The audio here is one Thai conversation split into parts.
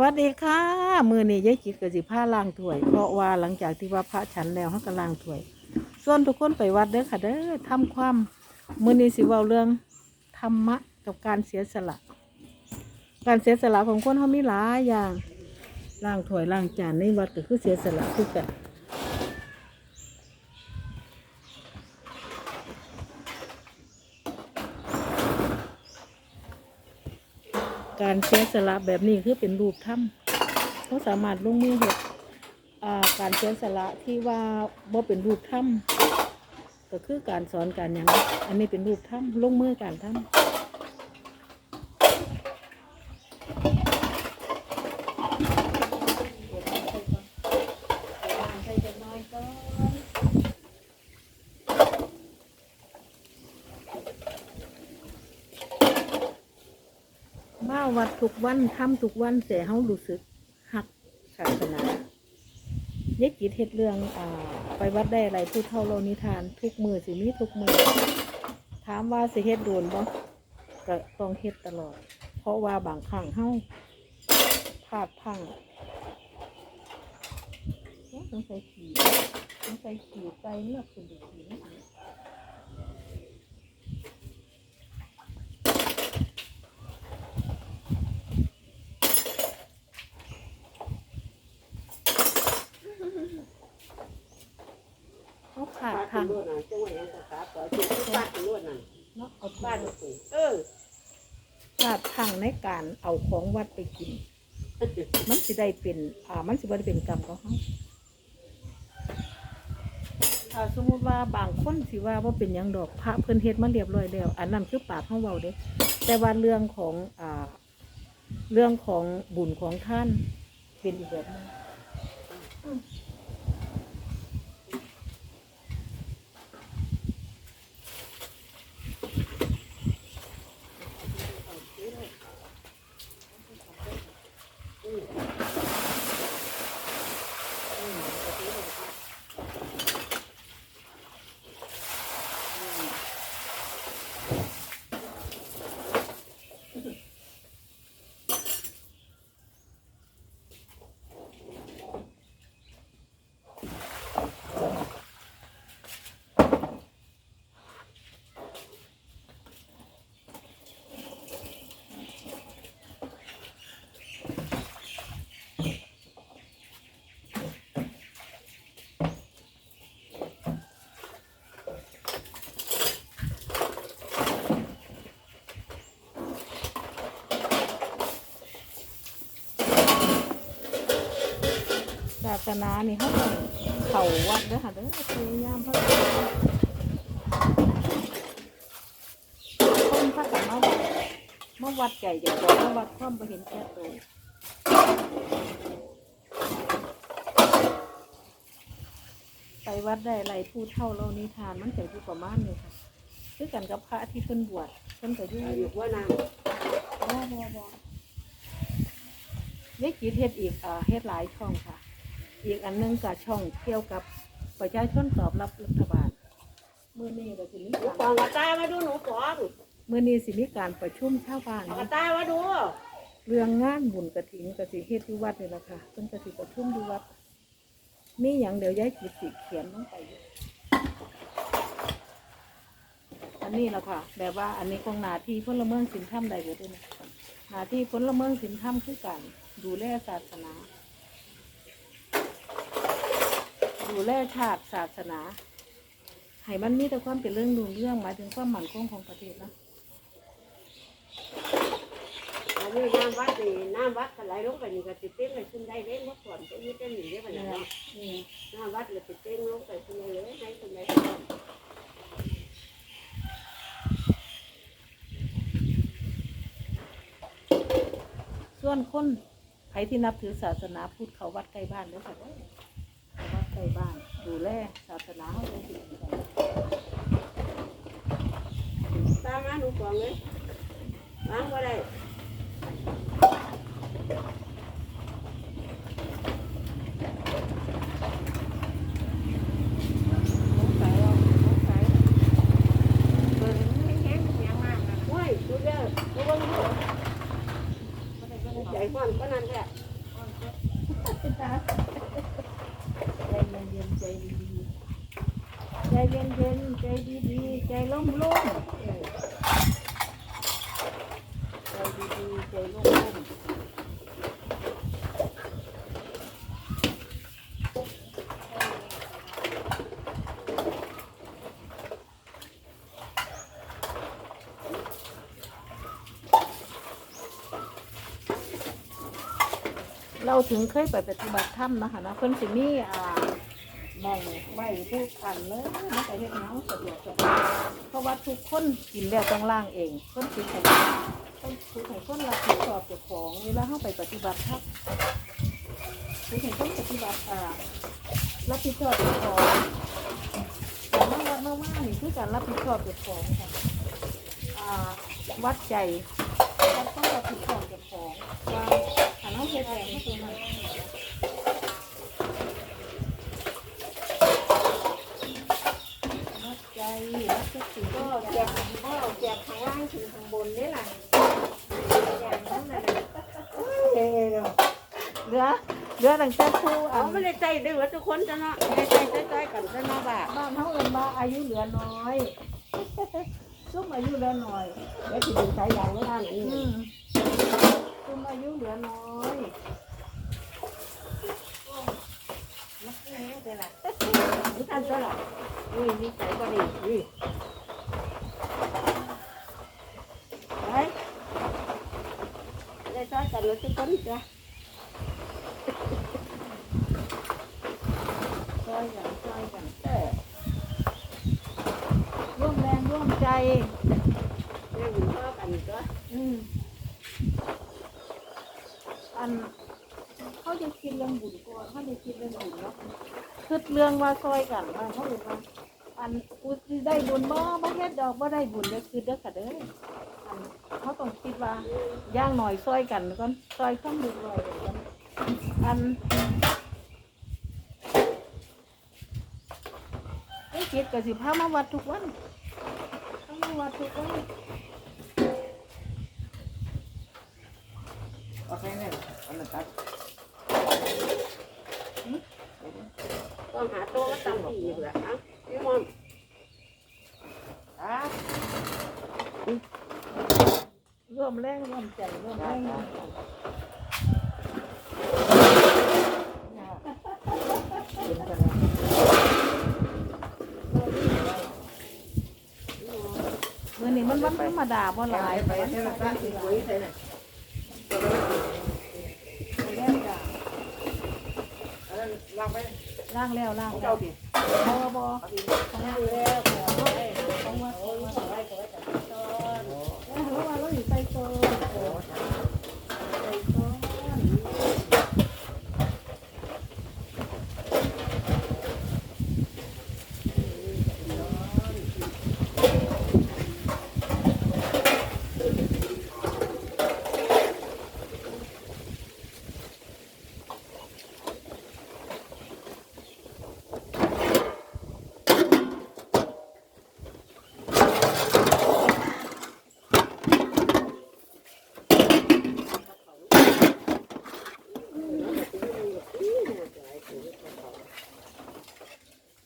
วัสดีค่ะ มือนี้ยายจิตกับสิผ้าล้างถ้วย เพราะว่าหลังจากที่ว่าพระฉันแล้วเขาก็ล้างถ้วย ส่วนทุกคนไปวัดเด้อค่ะเด้อทำความ มือนี่สิว่าเรื่องธรรมะกับการเสียสละ การเสียสละของคนเขามีหลายอย่างล้างถ้วยล้างจานในวัดก็คือเสียสละคือกัน การเสียสละแบบนี้คือเป็นรูปถ้ำเขาสามารถลงมือเห็ดการเสียสละที่ว่าบ่เป็นรูปถ้ำก็คือการสอนการอย่างอันนี้เป็นรูปถ้ำลงมือการถ้ำ มา วัดทุกวันทำทุกวันเสียเฮารู้สึกหักศาสนาเยกจิตเฮ็ดเรื่องอ่าไปวัดได้อะไรผู้เท่าเรานิทาน ทุกมือสิมีทุกมือถามว่าสิเฮ็ดโดนบ่ก็ต้องเฮ็ดตลอด เพราะว่าบางครั้งเฮาพลาดพังเอ๊ะต้องใส่ขี่ต้องใส่ขี่ใส่เลือกคุดขี่นี่ เขาขาดทาง รวดน่ะจังหวะยังกระตาต่อจุดบ้านรวดน่ะ เนาะเอา บ้า บ้าน น สิเออ ขาดทาง ในการเอาของวัดไปกิน มันสิได้เป็น อ่า มันสิบ่ได้เป็นกรรมของเขาถ้าสมมติว่าบางคนสิว่าว่าเป็นยังดอกพระเพิ่นเฮ็ดมาเรียบร้อยแล้ว อันนั้นคือปากของเบาเด้แต่ว่าเรื่องของอ่าเรื่องของบุญของท่านเป็นอีกแบบนึง ศาสนานี่เขาต้องเข้าวัดเด้อค่ะเด้อพยายามเพิ่นคนพักกันมาวัดมาวัดใจเดี๋ยวบอกมาวัดความบ่เห็นแก่ตัวไปวัดได้ไรพูดเท่าเรานิทานมันจะอยู่ประมาณนี้ค่ะคือกันกับพระที่เพิ่นบวชเพิ่นก็อยู่อายุว่านางบ่บ่บ่เล็กจีเฮ็ดอีกอ่าเฮ็ดหลายช่องค่ะ อีกอันหนึงกับช่องเกี่ยวกับประชาชนตอบรับรัฐบาลมื้อนี้ก็สิมีหนูการฟองกระตายมาดูหนูฟองมื้อนี้สิมีการประชุมชาวบ้านเอากระตายมาดูเรื่องงานบุญกฐินก็สิเฮ็ดที่วัดนี่ล่ะค่ะเพิ่นก็สิประชุมที่วัดมีหยังเดี๋ยวยายจิตสิเขียนลงไปอยู่อันนี้ล่ะค่ะแบบว่าอันนี้ของหน้าที่พลเมืองศีลธรรมใดเบิดเลยนะหน้าที่พลเมืองศีลธรรมคือการดูแลศาสนา ดูแลชาติศาสนาให้มันมีแต่ความเป็นเรื่องดูเรื่องหมายถึงความมั่นคงของประเทศนะอันนี้น้ำวัดนี่น้ำวัดก็ไหลลงไปนี่ก็ติดเต้นเลยขึ้นได้เล่นวัดก่อนก็ยืดเต้นหนีได้ไปแล้วเนาะนี่น้ำวัดเลยติดเต้นลงไปขึ้นได้เลยให้ขึ้นได้ก่อนส่วนคนใครที่นับถือศาสนาพุทธเขาวัดใกล้บ้านเด้อค่ะ ล้บ้านดูแลศาสนาเขาเลยตามมาหนูฟองเลยวางก็ได้สงสัยว่าสงสัยเปิดให้แยงมากนะโอ้ยดูเด้อดูเบิ่งดูใจความก็นั่นแหละ ใจเย็นๆใจดีๆใจเย็นเย็นใจดีๆใจล่มล่มใจดีๆใจล่มๆาถึงเคยไปปฏิบัติธรรมนะคะนะเพิ่นสิมีอ่ามองไว้ทุกอันเลยมันก็เฮ็ดหยังสะดวกสบายเพราะว่าทุกคนกินแล้วต้องล้างเองเพิ่นสิให้เพิ่นสิให้คนรับผิดชอบเจ้าของเวลาเฮาไปปฏิบัติธรรมสิให้คนปฏิบัติอ่ารับผิดชอบเจ้าของแต่มาวัดมาว่านี่คือการรับผิดชอบเจ้าของค่ะอ่าวัดใจวัดต้องรับผิดชอบเจ้าของว่า ถ้าเราเฮ็ดแล้วมันตรงนั้นใจรักทุกสิ่งก็ทุกอเก็บย่างก็เก็บข้างล่างถึงข้างบนนี่แหละอย่างนั้นน่ะเออเหลือเหลือตั้งแต่ผู้อัเอไม่ได้ใจดื้อทุกคนจะเนาะได้ใจใจๆกันจะเนาะบ่าบ้านเขาเอินว่าอายุเหลือน้อยซุ่มอายุเหลือน้อยแล้วที่ดูสายยางไม่ได้นี่อืม ซุ่มอายุเหลือน้อยมันแห้งไปละนี่ท่านก็ละนี่นี่ใจก็นี่นี่ไปได้ใจกันแล้วทุกคนจ้ะ ช่วยกันช่วยกันเออร่วมแรงร่วมใจ เรื่องอยู่พ่อกันก็ อืมอันเขาจะคิดเรื่องบุญก่อนเขาจะคิดเรื่องบุญเนาะ คือเรื่องว่าซอยกันว่าเขาเลยว่าอันกูสิได้บุญบ่บ่เฮ็ดดอกบ่ได้บุญเด้อคือเด้อค่ะเด้ออันเขาต้องคิดว่าย่างหน่อยซอยกันก่อนซอยข้ามบุญลอยกันก่อนอันไอ้คิดก็สิพามาวัดทุกวันพามาวัดทุกวัน Oke ini, anda tak ต้ องหาตัวมาตั้งที่อยู่ะรับพี่มอน ah ร่วมแรงร่วมใจร่วมแรงร่วมใจมื่อนี้มันวันธรรมดาบ่หลาย Baik, baik, saya letak di kue saya. แรงจ้ะ Ada lama ya? ล่างแล้วล่าง Kau แล้ว tahu dia? บ่บ่ของล่างแล้วของวัดของวัดเอ้ยรู้ว่าเราอยู่ไปโซนเออไปโซน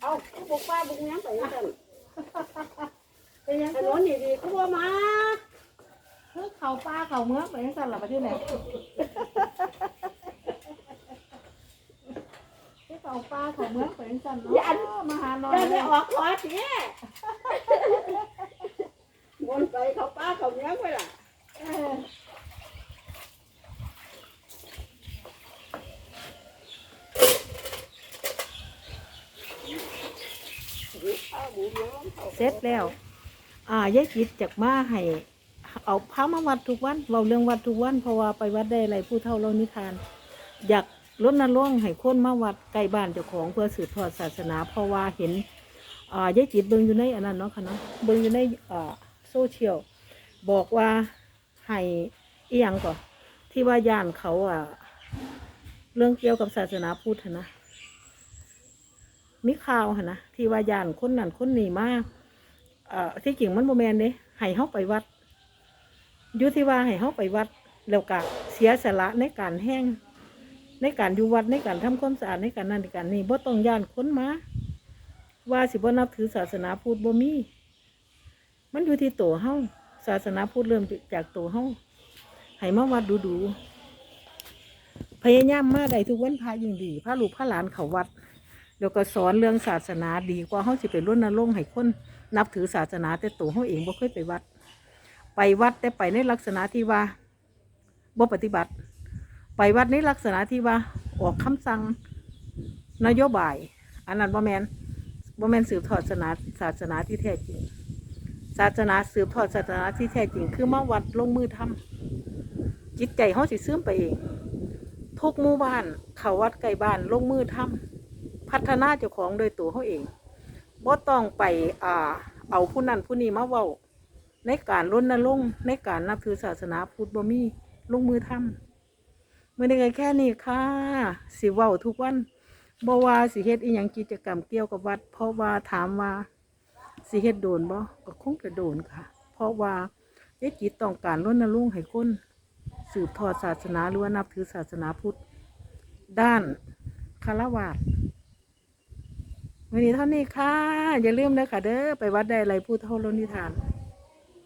เอาบุกป้าบุกยังไปยังกัน เป็นยัง ถ คื น อน ดีๆเขาว่ามา คือเขาป้าเขาเมืองไปยังสั่นล่ะประเทศไหนคือเขาป้าเขาเมืองไปยังสั่นเนาะมาหาหน่อยจะได้ออกขวาเสียบนไปเขาป้าเขาเนี้ยไปล่ะเออข้าวหมูเนื้อเขาเสร็จแล้ว อ่ายายจิตจากมาให้ เอาพระมาวัดทุกวันเว้าเรื่องวัดทุกวันเพราะว่าไปวัดได้อะไรผู้เฒ่าเรานิทาน อยากลดนรงค์ให้คนมาวัดใกล้บ้านเจ้าของเพื่อสืบทอดศาสนา เพราะว่าเห็นอ่ายายจิตเบิ่งอยู่ในอันนั้นเนาะค่ะเนาะเบิ่งอยู่ในอ่าโซเชียลบอกว่าให้อีหยังก่อนที่ว่าย่านเขาอะเรื่องเกี่ยวกับศาสนาพุทธนะมีข่าวหั้นะที่ว่าย่านคนนั้นคนนี้มาเอ่อที่จริงมันโมแมนเด้ให้เฮาไปวัด อยู่ที่ว่าให้เฮาไปวัดแล้วก็สิสียสละในการแห้งในการอยู่วัดในการทำความสะอาดในการนั่นในการนี่บ่ต้องย่านค้นมาว่าสิบ่นับถือศาสนาพุทธบ่มีมันอยู่ที่ตัวเฮาศาสนาพุทธเริ่มจากตัวเฮาให้มาวัดดูๆพยายามมาได้ทุกวันพระยิ่งดีพระลูกพระหลานเขาวัด แล้วก็สอนเรื่องศาสนาดีกว่าเฮาสิไปรณรงให้คนนับถือศาสนาแต่ตัวเฮาเองบ่เคยไปวัด ไปวัดแต่ไปในลักษณะที่ว่าบ่ปฏิบัติ ไปวัดในลักษณะที่ว่าออกคำสั่งนโยบาย อันนั้นบ่แมนบ่แมนสืบทอดศาสนาศาสนาที่แท้จริง ศาสนาสืบทอดศาสนาที่แท้จริง คือมาวัดลงมือทำจิตใจเฮาสิซึมไปเอง ทุกหมู่บ้านเขาวัดใกล้บ้านลงมือทำพัฒนาเจ้าของโดยตัวเขาเองบ่ต้องไปอ่าเอาผู้นั้นผู้นี้มาเว้า ในการรณรงค์ในการนับถือศาสนาพุทธบ่มีลงมือทำมื่อนี้ก็แค่นี้ค่ะสิเว้าทุกวันบ่ว่าสิเฮ็ดอีหยังกิจกรรมเกี่ยวกับวัด เพราะว่าถามว่าสิเฮ็ดโดนบ่ก็คงจะโดนค่ะ เพราะว่ายายจิตต้องการรณรงค์ให้คนสืบทอดศาสนาหรือว่านับถือศาสนาพุทธด้านคารวะวันนี้เท่านี้ค่ะ อย่าลืมเลยค่ะเด้อไปวัดใดไรพูดเท่าโลนิทาน